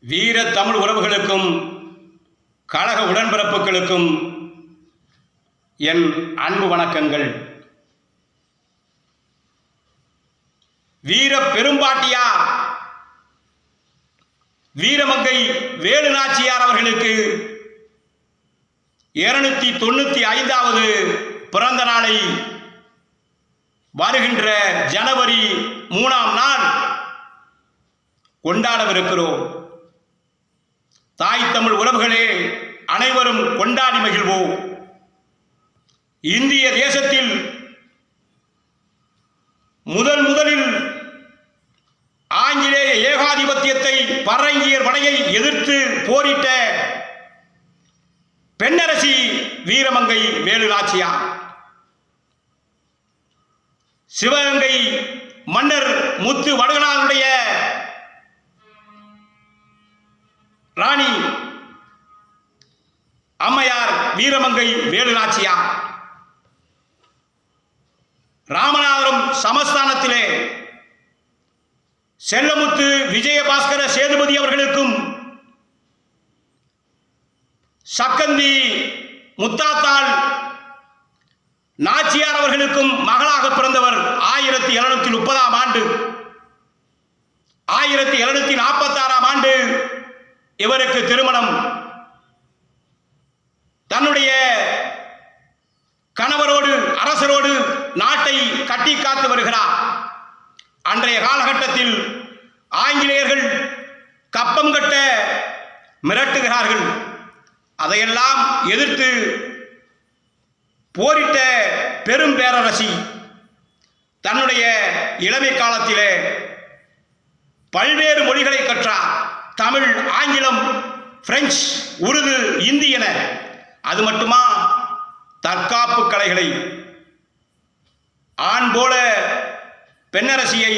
வீர தமிழ் உறவுகளுக்கும் கழக உடன்பிறப்புகளுக்கும் என் அன்பு வணக்கங்கள். வீர பெரும்பாட்டியார் வீரமங்கை வேலு நாச்சியார் அவர்களுக்கு இருநூத்தி தொண்ணூத்தி ஐந்தாவது பிறந்த நாளை வருகின்ற ஜனவரி மூணாம் நாள் கொண்டாடவிருக்கிறோம். தமிழ் உறவுகளே அனைவரும் கொண்டாடி மகிழ்வோம். இந்திய தேசத்தில் முதல் முதலில் ஆங்கிலேய ஏகாதிபத்தியத்தை பரங்கியர் படையை எதிர்த்து போரிட்ட பெண்ணரசி வீரமங்கை வேலுநாச்சியார். சிவகங்கை மன்னர் முத்து வடகனாருடைய அம்மையார் வீரமங்கை வேலுநாச்சியார் ராமநாதபுரம் சமஸ்தானத்திலே செல்லமுத்து விஜயபாஸ்கர சேதுபதி அவர்களுக்கும் சக்கந்தி முத்தாத்தாள் நாச்சியார் அவர்களுக்கும் மகளாக பிறந்தவர் ஆயிரத்தி எழுநூத்தி முப்பதாம் ஆண்டு. ஆயிரத்தி இருநூத்தி நாற்பத்தாறாம் ஆண்டு இவருக்கு திருமணம். தன்னுடைய கணவரோடு அரசரோடு நாட்டை கட்டி காத்து வருகிறார். அன்றைய காலகட்டத்தில் ஆங்கிலேயர்கள் கப்பம் கட்ட மிரட்டுகிறார்கள். அதையெல்லாம் எதிர்த்து போரிட்ட பெரும் பேரரசி தன்னுடைய இளமை காலத்திலே பல்வேறு மொழிகளை கற்றார். தமிழ் ஆங்கிலம் பிரெஞ்சு உருது இந்தி என அது மட்டுமா? தற்காப்பு கலைகளை. ஆண் போல பெண்ணரசியை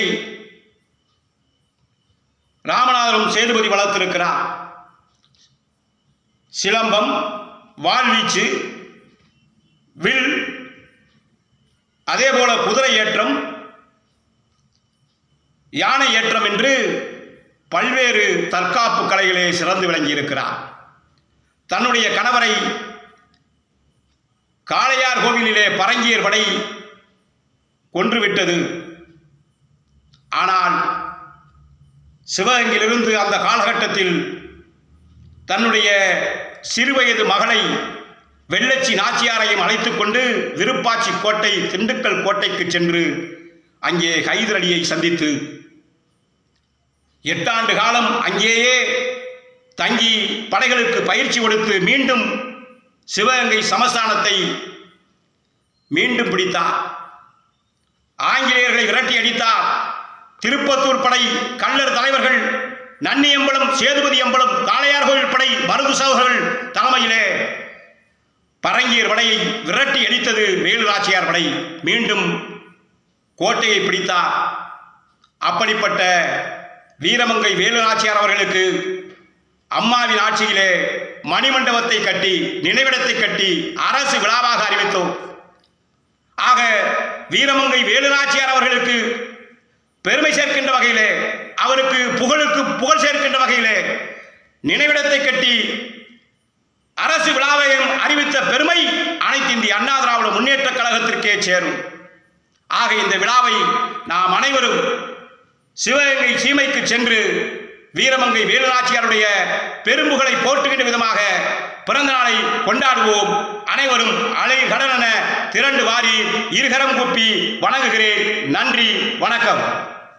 ராமநாதரும் சேதுபதி வளர்த்திருக்கிறார். சிலம்பம் வாழ்வீச்சு வில் அதேபோல குதிரை ஏற்றம் யானை ஏற்றம் என்று பல்வேறு தற்காப்பு கலைகளே சிறந்து விளங்கியிருக்கிறார். தன்னுடைய கணவரை காளையார் கோவிலிலே பரங்கியர் படை கொன்றுவிட்டது. ஆனால் சிவகங்கையிலிருந்து அந்த காலகட்டத்தில் தன்னுடைய சிறுவயது மகளை வெள்ளச்சி நாச்சியாரையும் அழைத்து கொண்டு விருப்பாச்சி கோட்டை திண்டுக்கல் கோட்டைக்கு சென்று அங்கே ஹைதர் அலியை சந்தித்து எட்டாண்டு காலம் அங்கேயே தங்கி படைகளுக்கு பயிற்சி கொடுத்து மீண்டும் சிவகங்கை சமஸ்தானத்தை மீண்டும் பிடித்தார். ஆங்கிலேயர்களை விரட்டி அடித்தார். திருப்பத்தூர் படை கள்ளர் தலைவர்கள் நன்னியம்பலம் சேதுபதி அம்பலம் காளையார் கோவில் படை மருது சகோதரர்கள் தலைமையிலே பரங்கியர் படையை விரட்டி அடித்தது வேலுராச்சியார் படை. மீண்டும் கோட்டையை பிடித்தார். அப்படிப்பட்ட வீரமங்கை வேலுநாச்சியார் அவர்களுக்கு அம்மாவின் ஆட்சியிலே மணிமண்டபத்தை கட்டி நினைவிடத்தை கட்டி அரசு விழாவாக அறிவித்தோம். ஆக வீரமங்கை வேலுநாச்சியார் அவர்களுக்கு பெருமை சேர்க்கின்ற வகையிலே அவருக்கு புகழுக்கு புகழ் சேர்க்கின்ற வகையிலே நினைவிடத்தை கட்டி அரசு விழாவையும் அறிவித்த பெருமை அனைத்து இந்திய அண்ணா திராவிட முன்னேற்ற கழகத்திற்கே சேரும். ஆக இந்த விழாவை நாம் அனைவரும் சிவகங்கை சீமைக்கு சென்று வீரமங்கை வேலுநாச்சியாருடைய பெரும்புகளை போற்றுகின்ற விதமாக பிறந்த நாளை கொண்டாடுவோம். அனைவரும் அலை கடனென திரண்டு வாரி இருகரம் குப்பி வணங்குகிறேன். நன்றி வணக்கம்.